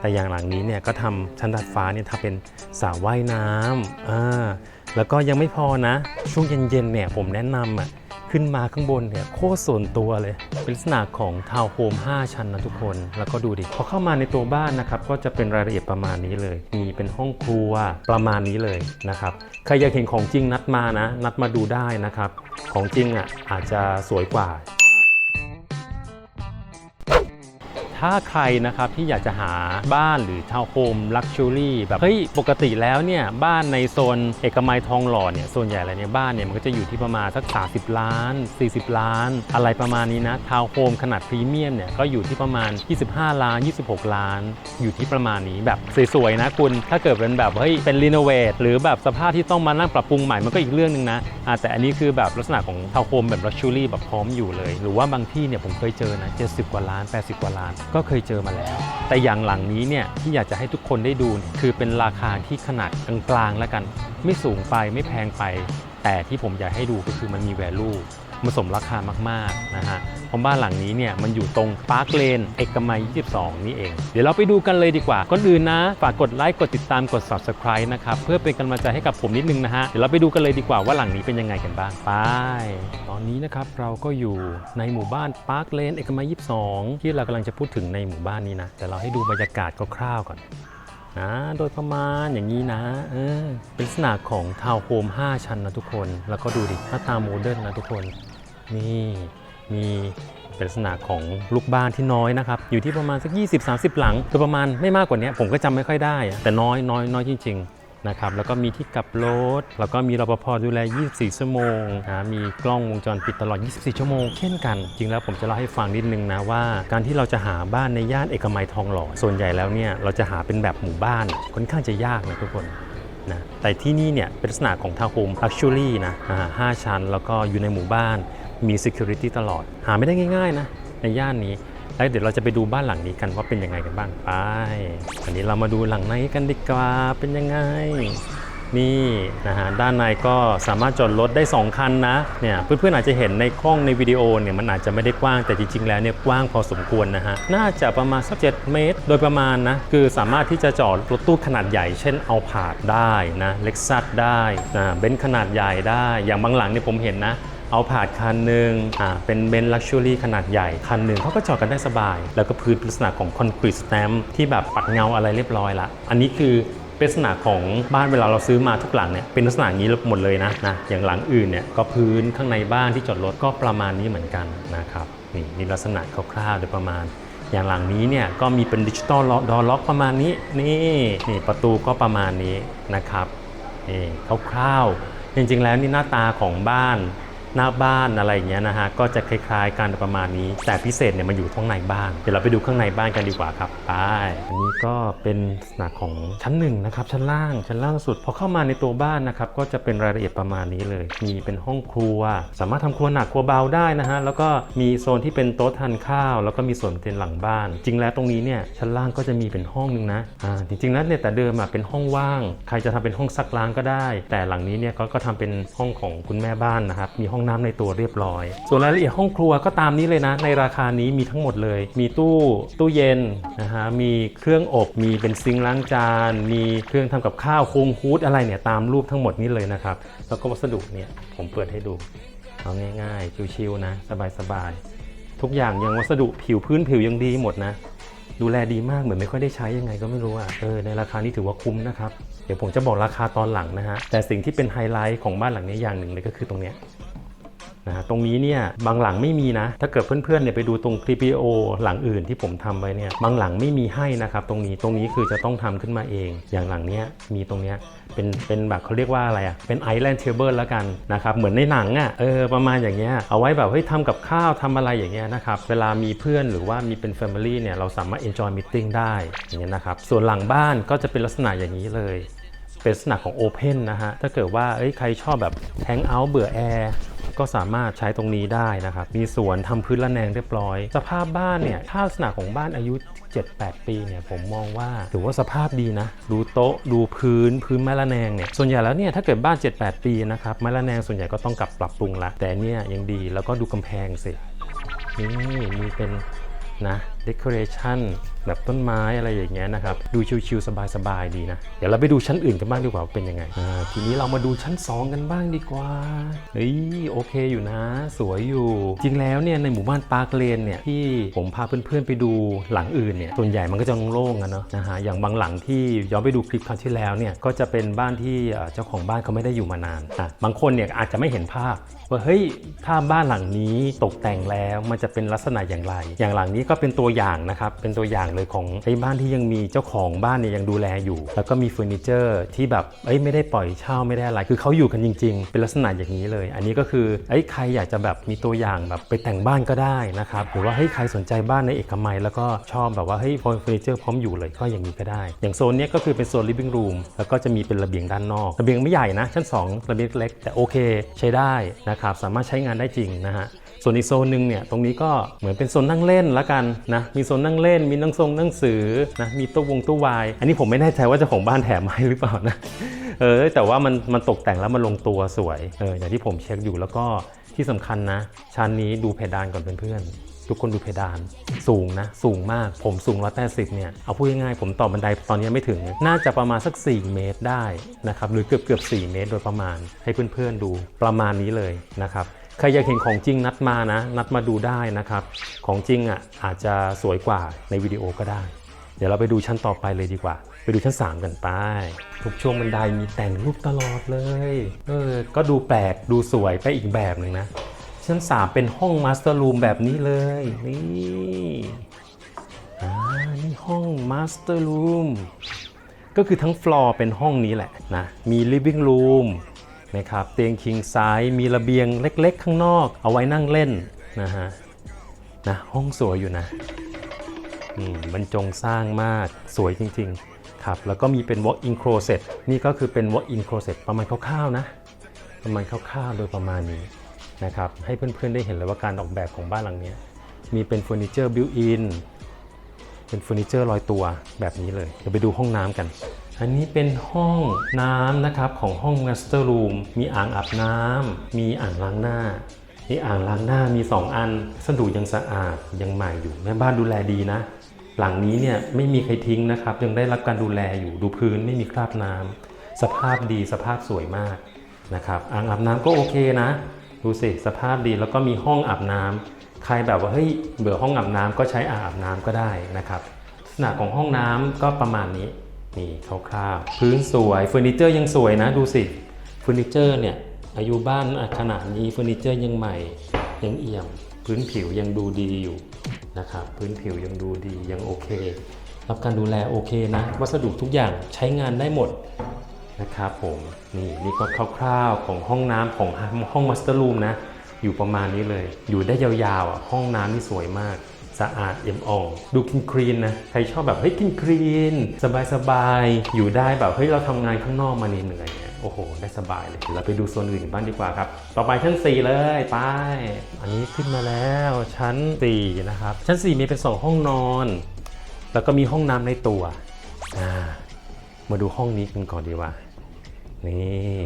แต่อย่างหลังนี้เนี่ยก็ทำชั้นดาดฟ้าเนี่ยทำเป็นสระว่ายน้ำอ่าแล้วก็ยังไม่พอนะ ช่วงเย็นๆเนี่ยผมแนะนำอะขึ้นมาข้างบนเนี่ยโคตรส่วนตัวเลย เป็นลักษณะของทาวน์โฮม 5 ชั้นนะทุกคน แล้วก็ดูดิ พอเข้ามาในตัวบ้านนะครับ ก็จะเป็นรายละเอียดประมาณนี้เลย มีเป็นห้องครัวประมาณนี้เลยนะครับ ใครอยากเห็นของจริงนัดมานะ นัดมาดูได้นะครับ ของจริงอะอาจจะสวยกว่า ถ้าใครนะครับที่อยากจะหาบ้านหรือทาวน์โฮมลักชัวรี่แบบเฮ้ยปกติแล้วเนี่ยบ้านในโซนเอกมัยทองหล่อเนี่ยส่วนใหญ่แล้วเนี่ยบ้านเนี่ยมันก็จะอยู่ที่ประมาณสัก 30 ล้าน 40 ล้าน อะไรประมาณนี้นะทาวน์โฮมขนาดพรีเมียมเนี่ยก็อยู่ที่ประมาณ 25 ล้าน 26 ล้าน อยู่ที่ประมาณนี้แบบสวยๆนะคุณ ถ้าเกิดเป็นแบบเฮ้ยเป็นรีโนเวทหรือแบบสภาพที่ต้องมานั่งปรับปรุงใหม่มันก็อีกเรื่องหนึ่งนะแต่อันนี้คือแบบลักษณะของทาวน์โฮมแบบลักชัวรี่แบบพร้อมอยู่เลย หรือว่าบางที่เนี่ยผมเคยเจอนะ70 กว่าล้าน 80 กว่าล้านก็เคยเจอมาแล้ว แต่อย่างหลังนี้เนี่ยที่อยากจะให้ทุกคนได้ดูคือเป็นราคาที่ขนาดกลางๆแล้วกัน ไม่สูงไปไม่แพงไป แต่ที่ผมอยากให้ดูก็คือมันมี value มันสมราคามากๆนะฮะเพราะบ้านหลังนี้เนี่ยมันอยู่ตรงปาร์คเลนเอกมัย 22 นี่เอง เดี๋ยวเราไปดูกันเลยดีกว่าก่อนอื่นนะ ฝากกดไลค์กดติดตามกด subscribe นะครับ เพื่อเป็นกำลังใจให้กับผมนิดนึงนะฮะ เดี๋ยวเราไปดูกันเลยดีกว่าว่าหลังนี้เป็นยังไงกันบ้างไป ตอนนี้นะครับเราก็อยู่ในหมู่บ้านปาร์คเลนเอกมัย 22 ที่เรากำลังจะพูดถึงในหมู่บ้านนี้นะแต่เราให้ดูบรรยากาศคร่าวๆก่อน นะโดยประมาณอย่างนี้นะเออเป็นลักษณะของทาวน์โฮม5 ชั้นนะทุกคน แล้วก็ดูดิหน้าตาโมเดิร์นนะทุกคน นี่มีเป็นลักษณะของลูกบ้านที่น้อยนะครับ อยู่ที่ประมาณสัก 20-30 หลังโดยประมาณไม่มากกว่านี้ผมก็จำไม่ค่อยได้ แต่น้อยน้อยน้อยจริง ๆ นะครับแล้วก็มีที่กลับรถ แล้วก็มีรปภดูแล 24 ชั่วโมงนะมีกล้องวงจรปิดตลอด 24 ชั่วโมงเช่นกัน จริงแล้วผมจะเล่าให้ฟังนิดนึงนะว่า การที่เราจะหาบ้านในย่านเอกมัยทองหล่อส่วนใหญ่แล้วเนี่ยเราจะหาเป็นแบบหมู่บ้านค่อนข้างจะยากนะทุกคนนะแต่ที่นี่เนี่ยเป็นลักษณะของทาวน์โฮมลักชัวรี่นะห้าชั้น แล้วก็อยู่ในหมู่บ้านมี Security ตลอด หาไม่ได้ง่ายๆนะในย่านนี้ แล้วเดี๋ยวเราจะไปดูบ้านหลังนี้กันว่าเป็นยังไงกันบ้างไปอันนี้เรามาดูหลังในกันดีกว่าเป็นยังไง นี่นะฮะด้านในก็สามารถจอดรถได้ 2 คันนะเนี่ยเพื่อนๆอาจจะเห็นในกล้องในวิดีโอเนี่ยมันอาจจะไม่ได้กว้างแต่จริงๆแล้วเนี่ยกว้างพอสมควรนะฮะน่าจะประมาณสัก7เมตร โดยประมาณนะคือสามารถที่จะจอดรถตู้ขนาดใหญ่ เช่นเอาผาดได้นะเล็กซัสได้นะเบนซ์ขนาดใหญ่ได้ อย่างบางหลังเนี่ยผมเห็นนะ เอาผาดคันหนึ่งอ่าเป็นเบนซ์ลักชัวรี่ขนาดใหญ่คันหนึ่งเขาก็จอดกันได้สบาย แล้วก็พื้นลักษณะของคอนกรีตสแตมป์ที่แบบปัดเงาอะไรเรียบร้อยละ อันนี้คือเป็นลักษณะของบ้านเวลาเราซื้อมาทุกหลังเนี่ยเป็นลักษณะนี้หมดเลยนะนะอย่างหลังอื่นเนี่ยก็พื้นข้างในบ้านที่จอดรถก็ประมาณนี้เหมือนกันนะครับนี่นี่ลักษณะคร่าวๆโดยประมาณ อย่างหลังนี้เนี่ยก็มีเป็นดิจิตอลดอล็อกประมาณนี้นี่นี่ประตูก็ประมาณนี้นะครับนี่คร่าวๆจริงๆแล้วนี่หน้าตาของบ้าน หน้าบ้านอะไรอย่างเงี้ยนะฮะก็จะคล้ายๆกันประมาณนี้ แต่พิเศษเนี่ยมันอยู่ข้างในบ้านเดี๋ยวเราไปดูข้างในบ้านกันดีกว่าครับไปอันนี้ก็เป็นลักษณะของชั้นหนึ่งนะครับชั้นล่างชั้นล่างสุดพอเข้ามาในตัวบ้านนะครับก็จะเป็นรายละเอียดประมาณนี้เลย มีเป็นห้องครัว สามารถทำครัวหนักครัวเบาได้นะฮะแล้วก็มีโซนที่เป็นโต๊ะทานข้าว แล้วก็มีส่วนเป็นหลังบ้าน จริงแล้วตรงนี้เนี่ยชั้นล่างก็จะมีเป็นห้องหนึงนะอ่าจริงๆแล้วเนี่ยแต่เดิมอะเป็นห้องว่าง ใครจะทำเป็นห้องซักล้างก็ได้ แต่หลังนี้เนี่ยก็ก็ทำเป็นห้องของคุณแม่บ้านนะครับมีห้องน้ำในตัวเรียบร้อย ส่วนรายละเอียดห้องครัวก็ตามนี้เลยนะ ในราคานี้มีทั้งหมดเลย มีตู้ตู้เย็นนะฮะมีเครื่องอบ มีเป็นซิงค์ล้างจาน มีเครื่องทำกับข้าวโคงฮูดอะไรเนี่ยตามรูปทั้งหมดนี้เลยนะครับ แล้วก็วัสดุเนี่ยผมเปิดให้ดูเอาง่ายๆชิวๆนะ สบายๆทุกอย่างยังวัสดุผิวพื้นผิวยังดีหมดนะดูแลดีมากเหมือนไม่ค่อยได้ใช้ยังไงก็ไม่รู้อะเออในราคานี้ถือว่าคุ้มนะครับ เดี๋ยวผมจะบอกราคาตอนหลังนะฮะ แต่สิ่งที่เป็นไฮไลท์ของบ้านหลังนี้อย่างหนึ่งเลยก็คือตรงเนี้ย นะฮะตรงนี้เนี่ยบางหลังไม่มีนะ ถ้าเกิดเพื่อนๆเนี่ยไปดูตรงคลิปวิดีโอหลังอื่นที่ผมทำไว้เนี่ยบางหลังไม่มีให้นะครับตรงนี้ตรงนี้คือจะต้องทำขึ้นมาเอง อย่างหลังเนี้ยมีตรงเนี้ยเป็นเป็นแบบเขาเรียกว่าอะไรอะเป็นไอแลนด์เทเบิลแล้วกันนะครับเหมือนในหนังอะเออประมาณอย่างเงี้ยเอาไว้แบบเฮ้ยทำกับข้าวทำอะไรอย่างเงี้ยนะครับเวลามีเพื่อนหรือว่ามีเป็น Family เนี่ยเราสามารถ enjoy meeting ได้อย่างเงี้ยนะครับส่วนหลังบ้านก็จะเป็นลักษณะอย่างนี้เลยเป็นลักษณะของ Open นะฮะถ้าเกิดว่าเอ้ยใครชอบแบบแ a งเอา t เบื่อแอร์ ก็สามารถใช้ตรงนี้ได้นะครับ มีสวนทำพื้นละแนงเรียบร้อย สภาพบ้านเนี่ยถ้าลักษณะของบ้านอายุ 7-8 ปีเนี่ยผมมองว่าถือว่าสภาพดีนะ ดูโต๊ะดูพื้นพื้นไม้ละแนงเนี่ยส่วนใหญ่แล้วเนี่ยถ้าเกิดบ้าน 7-8 ปีนะครับไม้ละแนงส่วนใหญ่ก็ต้องกลับปรับปรุงละแต่เนี่ยยังดีแล้วก็ดูกำแพงสินี่มีเป็นนะเด o อเรชันแบบต้นไม้อะไรอย่างเงี้ยนะครับ ดูชิวๆสบายๆดีนะ เดี๋ยวเราไปดูชั้นอื่นกันบ้างดีกว่าเป็นยังไงทีนี้เรามาดูชั้น 2 กันบ้างดีกว่าเฮ้ยโอเคอยู่นะ สวยอยู่ จริงแล้วเนี่ยในหมู่บ้านปาร์คเลนเนี่ยที่ผมพาเพื่อนๆไปดูหลังอื่นเนี่ยส่วนใหญ่มันก็จะโล่งๆอะเนาะนะฮะอย่างบางหลังที่ย้อนไปดูคลิปครั้งที่แล้วเนี่ยก็จะเป็นบ้านที่เอ่อเจ้าของบ้านเขาไม่ได้อยู่มานานอะบางคนเนี่ยอาจจะไม่เห็นภาพว่าเฮ้ยถ้าบ้านหลังนี้ตกแต่งแล้วมันจะเป็นลักษณะอย่างไร อย่างหลังนี้ก็เป็นตัวอย่างนะครับเป็นตัวอย่างเลยของไอ้บ้านที่ยังมีเจ้าของบ้านเนี่ยยังดูแลอยู่ แล้วก็มีเฟอร์นิเจอร์ที่แบบเอ้ยไม่ได้ปล่อยเช่าไม่ได้อะไรคือเขาอยู่กันจริง ๆ เป็นลักษณะอย่างนี้เลย อันนี้ก็คือเอ้ยใครอยากจะแบบมีตัวอย่างแบบไปแต่งบ้านก็ได้นะครับหรือว่าเฮ้ยใครสนใจบ้านในเอกมัย แล้วก็ชอบแบบว่าเฮ้ยพอเฟอร์นิเจอร์พร้อมอยู่เลยก็อย่างนี้ก็ได้ อย่างโซนนี้ก็คือเป็นโซน living room แล้วก็จะมีเป็นระเบียงด้านนอกระเบียงไม่ใหญ่นะชั้น 2 ระเบียงเล็กแต่โอเค ใช้ได้นะครับสามารถใช้งานได้จริงนะฮะ ส่วนอีกโซนหนึ่งเนี่ยตรงนี้ก็เหมือนเป็นโซนนั่งเล่นละกันนะมีโซนนั่งเล่น มีนั่งทรงหนั่งสือนะมีตู้วงตู้วาย อันนี้ผมไม่แน่ใจว่าเจ้าของบ้านแถมให้หรือเปล่านะเออแต่ว่ามันมันตกแต่งแล้วมันลงตัวสวยเอออย่างที่ผมเช็คอยู่แล้วก็ที่สำคัญนะชั้นนี้ดูเพดานก่อนเพื่อนๆทุกคนดูเพดานสูงนะ สูงมากผมสูง180เนี่ยเอาพูดง่ายๆผมต่อบันไดตอนนี้ไม่ถึง น่าจะประมาณสัก 4 เมตรได้นะครับหรือเกือบเกือบ4เมตรโดยประมาณให้เพื่อนๆดูประมาณนี้เลยนะครับ ใครอยากเห็นของจริงนัดมานะ นัดมาดูได้นะครับ ของจริงอะอาจจะสวยกว่าในวิดีโอก็ได้ เดี๋ยวเราไปดูชั้นต่อไปเลยดีกว่า ไปดูชั้น 3 กันไป ทุกช่วงบันไดมีแต่งรูปตลอดเลยเออก็ดูแปลกดูสวยไปอีกแบบหนึ่งนะ ชั้น 3 เป็นห้องมาสเตอร์รูมแบบนี้เลยนี่อ่านี่ห้องมาสเตอร์รูมก็คือทั้งฟลอร์เป็นห้องนี้แหละนะมี living room นะครับเตียง king size มีระเบียงเล็กๆ ข้างนอก เอาไว้นั่งเล่นนะฮะนะห้องสวยอยู่นะมบรรจงสร้างมากสวยจริงๆครับแล้วก็มีเป็น walk in closet นี่ก็คือเป็น walk in closet ประมาณคร่าวๆนะ ประมาณคร่าวๆโดยประมาณนี้นะครับให้เพื่อนๆได้เห็นเลยว่าการออกแบบของบ้านหลังนี้มีเป็นเฟอร์นิเจอร์บิวอินเป็นเฟอร์นิเจอร์ลอยตัวแบบนี้เลยเดี๋ยวไปดูห้องน้ำกัน อันนี้เป็นห้องน้ำนะครับของห้อง Master Room มีอ่างอาบน้ำมีอ่างล้างหน้านี่อ่างล้างหน้ามี 2 อันสดุยังสะอาดยังใหม่อยู่แม่บ้านดูแลดีนะ หลังนี้เนี่ยไม่มีใครทิ้งนะครับ ยังได้รับการดูแลอยู่ดูพื้นไม่มีคราบน้ำสภาพดีสภาพสวยมากนะครับอ่างอาบน้ำก็โอเคนะ ดูสิสภาพดีแล้วก็มีห้องอาบน้ำใครแบบว่าเฮ้ยเบื่อห้องอาบน้ำก็ใช้อ่างอาบน้ำก็ได้นะครับลักษณะของห้องน้ำก็ประมาณนี้ นี่คร่าวๆพื้นสวยเฟอร์นิเจอร์ยังสวยนะดูสิเฟอร์นิเจอร์เนี่ยอายุบ้านขนาดนี้เฟอร์นิเจอร์ยังใหม่ยังเอี่ยม พื้นผิวยังดูดีอยู่นะครับพื้นผิวยังดูดียังโอเค รับการดูแลโอเคนะวัสดุทุกอย่างใช้งานได้หมดนะครับผมนี่นี่ก็คร่าวๆของห้องน้ำของห้องมาสเตอร์รูมนะอยู่ประมาณนี้เลย อยู่ได้ยาวๆอะห้องน้ำนี่สวยมาก สะอาดเอี่ยมอ่อง ดูคลีนคลีนนะ ใครชอบแบบเฮ้ยคลีนคลีนสบายๆอยู่ได้แบบเฮ้ยเราทำงานข้างนอกมาเหนื่อยเนี่ยโอ้โห ได้สบายเลย เราไปดูโซนอื่นกันบ้างดีกว่าครับ ต่อไปชั้น 4 เลยไป อันนี้ขึ้นมาแล้วชั้น 4 นะครับ ชั้น 4 มีเป็น 2 ห้องนอน แล้วก็มีห้องน้ำในตัว อ่า มาดูห้องนี้กันก่อนดีกว่า นี่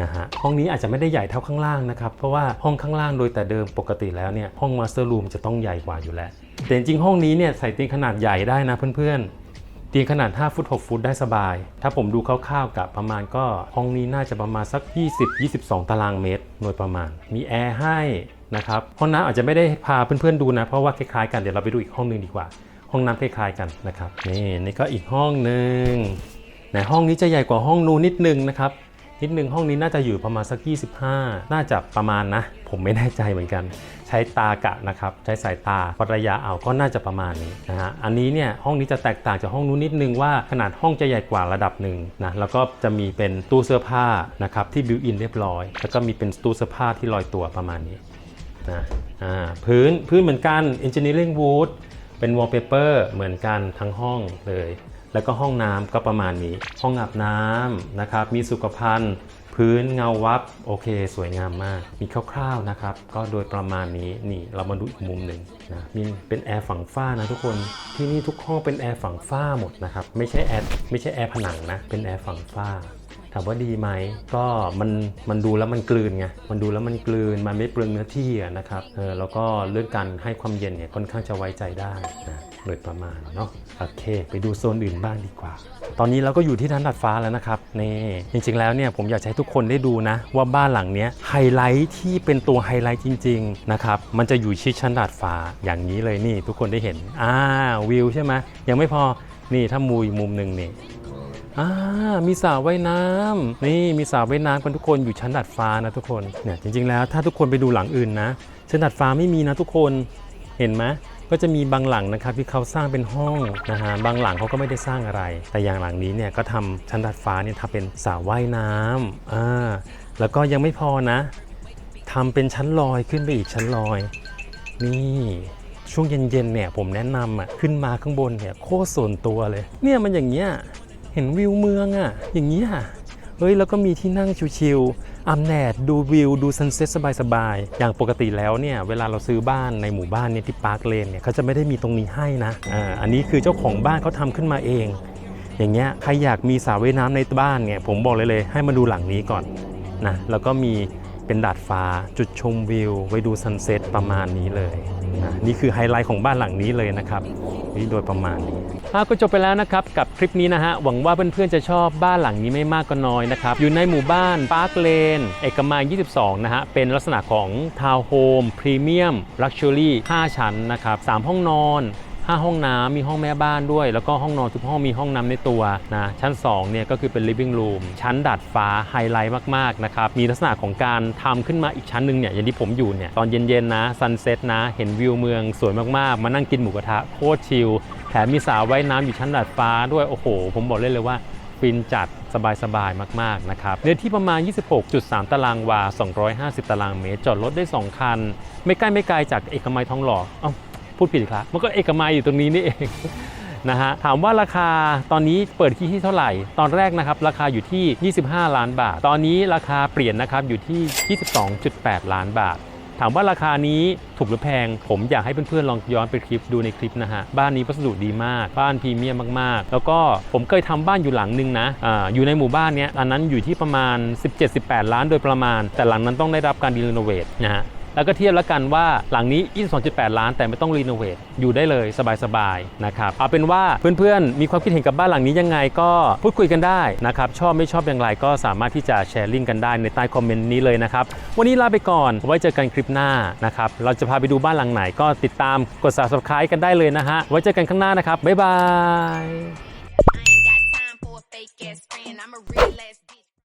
นะฮะห้องนี้อาจจะไม่ได้ใหญ่เท่าข้างล่างนะครับ เพราะว่าห้องข้างล่างโดยแต่เดิมปกติแล้วเนี่ยห้องมาสเตอร์รูมจะต้องใหญ่กว่าอยู่แล้ว แต่จริงห้องนี้เนี่ยใส่เตียงขนาดใหญ่ได้นะเพื่อนๆ เตียงขนาด 5 ฟุต 6 ฟุตได้สบาย ถ้าผมดูคร่าวๆกับประมาณก็ห้องนี้น่าจะประมาณสัก 20-22 ตารางเมตรโดยประมาณ มีแอร์ให้นะครับห้องน้ำอาจจะไม่ได้พาเพื่อนๆดูนะเพราะว่าคล้ายๆกันเดี๋ยวเราไปดูอีกห้องหนึงดีกว่า ห้องน้ำคล้ายๆกันนะครับนี่นี่ก็อีกห้องหนึ่งในห้องนี้จะใหญ่กว่าห้องนู้นนิดนึงนะครับ นิดนึงห้องนี้น่าจะอยู่ประมาณสัก 25 น่าจะประมาณนะ ผมไม่แน่ใจเหมือนกัน ใช้ตากะนะครับ ใช้สายตาวัดระยะเอาก็น่าจะประมาณนี้นะฮะ อันนี้เนี่ยห้องนี้จะแตกต่างจากห้องนู้นนิดนึงว่าขนาดห้องจะใหญ่กว่าระดับหนึ่งนะ แล้วก็จะมีเป็นตู้เสื้อผ้านะครับที่บิวอินเรียบร้อย แล้วก็มีเป็นตู้เสื้อผ้าที่ลอยตัวประมาณนี้นะอ่าพื้นพื้นเหมือนกัน engineering wood เป็น wallpaper เหมือนกันทั้งห้องเลย แล้วก็ห้องน้ำก็ประมาณนี้ ห้องอาบน้ำนะครับ มีสุขภัณฑ์ พื้นเงาวับ โอเค สวยงามมาก มีคร่าวๆนะครับ ก็โดยประมาณนี้ นี่เรามาดูอีกมุมหนึ่งนะ มีเป็นแอร์ฝั่งฝ้านะทุกคน ที่นี่ทุกห้องเป็นแอร์ฝั่งฝ้าหมดนะครับ ไม่ใช่แอร์ไม่ใช่แอร์ผนังนะ เป็นแอร์ฝั่งฝ้าถามว่าดีไหมก็มันมันดูแล้วมันกลืนไงมันดูแล้วมันกลืนมันไม่เปลืองเนื้อที่นะครับเออแล้วก็เรื่องการให้ความเย็นเนี่ยค่อนข้างจะไว้ใจได้นะ โดยประมาณเนาะโอเค ไปดูโซนอื่นบ้างดีกว่า ตอนนี้เราก็อยู่ที่ร้านดัดฟ้าแล้วนะครับนี่จริงๆแล้วเนี่ยผมอยากให้ทุกคนได้ดูนะ ว่าบ้านหลังเนี้ยไฮไลท์ที่เป็นตัวไฮไลท์จริงๆนะครับมันจะอยู่ชิดชั้นดาดฟ้าอย่างนี้เลยนี่ ทุกคนได้เห็นอ่าวิวใช่ไหมยังไม่พอนี่ถ้ามูอีกมุมหนึ่งนี่อ่ามีสระว่ายน้ำนี่มีสระว่ายน้ำกันทุกคนอยู่ชั้นดาดฟ้านะทุกคนเนี่ยจริงๆแล้วถ้าทุกคนไปดูหลังอื่นนะชั้นดาดฟ้าไม่มีนะทุกคนเห็นไหม ก็จะมีบางหลังนะครับที่เขาสร้างเป็นห้องนะฮะบางหลังเขาก็ไม่ได้สร้างอะไร แต่อย่างหลังนี้เนี่ยก็ทำชั้นดาดฟ้าเนี่ยทำเป็นสระว่ายน้ำอ่าแล้วก็ยังไม่พอนะทำเป็นชั้นลอยขึ้นไปอีกชั้นลอย นี่ช่วงเย็นๆเนี่ยผมแนะนำอะขึ้นมาข้างบนเนี่ยโคตรส่วนตัวเลย เนี่ยมันอย่างเงี้ยเห็นวิวเมืองอะอย่างนี้อะ เฮ้ยแล้วก็มีที่นั่งชิวๆอัมแดดดูวิว ดูซันเซ็ตสบายๆ อย่างปกติแล้วเนี่ย เวลาเราซื้อบ้านในหมู่บ้านเนี่ยที่ปาร์คเลนเนี่ยเขาจะไม่ได้มีตรงนี้ให้นะอ่าอันนี้คือเจ้าของบ้านเขาทำขึ้นมาเอง อย่างเงี้ยใครอยากมีสระว่ายน้ำในบ้านเนี่ยผมบอกเลยเลย ให้มาดูหลังนี้ก่อนนะแล้วก็มี เป็นดาดฟ้าจุดชมวิว ไว้ดูซันเซ็ตประมาณนี้เลยนะนี่คือไฮไลท์ของบ้านหลังนี้เลยนะครับนี่โดยประมาณนี้อะก็จบไปแล้วนะครับกับคลิปนี้นะฮะหวังว่าเพื่อนๆจะชอบบ้านหลังนี้ไม่มากก็น้อยนะครับอยู่ในหมู่บ้านปาร์คเลน เอกมัย22 นะฮะเป็นลักษณะของทาวน์โฮมพรีเมียมลักชัวรี่5ชั้นนะครับ3ห้องนอน 5 ห้องน้ำมีห้องแม่บ้านด้วย แล้วก็ห้องนอนทุกห้องมีห้องน้ำในตัวนะชั้น2เนี่ยก็คือเป็น living room ชั้นดาดฟ้าไฮไลท์มากๆนะครับมีลักษณะของการทำขึ้นมาอีกชั้นหนึ่งเนี่ยอย่างที่ผมอยู่เนี่ยตอนเย็นๆนะซันเซ็ตนะเห็นวิวเมืองสวยมากๆ มานั่งกินหมูกระทะโคตรชิลแถมมีสระว่ายน้ำอยู่ชั้นดาดฟ้าด้วยโอ้โห ผมบอกเลยเลยว่าฟินจัดสบายๆ มาก ๆ นะครับเนื้อที่ประมาณ 26.3 ตารางวา 250 ตารางเมตร จอดรถได้ 2 คัน ไม่ใกล้ไม่ไกลจากเอกมัยทองหล่อเอ้า พูดผิดอีกแล้วมันก็เอกมัยอยู่ตรงนี้นี่เองนะฮะถามว่าราคาตอนนี้เปิดที่ที่เท่าไหร่ ตอนแรกนะครับราคาอยู่ที่ 25 ล้านบาท ตอนนี้ราคาเปลี่ยนนะครับอยู่ที่ 22.8 ล้านบาท ถามว่าราคานี้ถูกหรือแพง ผมอยากให้เพื่อนๆลองย้อนไปคลิปดูในคลิปนะฮะ บ้านนี้วัสดุดีมาก บ้านพรีเมียมมากๆ แล้วก็ผมเคยทำบ้านอยู่หลังหนึงนะอาอยู่ในหมู่บ้านเนี้ยอันนั้นอยู่ที่ประมาณ 17-18 ล้านโดยประมาณ แต่หลังนั้นต้องได้รับการดีรีโนเวทนะฮะ แล้วก็เทียบแล้วกันว่าหลังนี้ 22.8 ล้าน แต่ไม่ต้องรีโนเวทอยู่ได้เลยสบายๆนะครับเอาเป็นว่าเพื่อนๆ มีความคิดเห็นกับบ้านหลังนี้ยังไงก็พูดคุยกันได้นะครับชอบไม่ชอบอย่างไรก็สามารถที่จะแชร์ลิงก์กันได้ในใต้คอมเมนต์นี้เลยนะครับวันนี้ลาไปก่อนไว้เจอกันคลิปหน้านะครับเราจะพาไปดูบ้านหลังไหนก็ติดตามกด subscribe กันได้เลยนะฮะไว้เจอกันข้างหน้านะครับบ๊ายบาย I ain't got time for a fake ass friend. I'm a real ass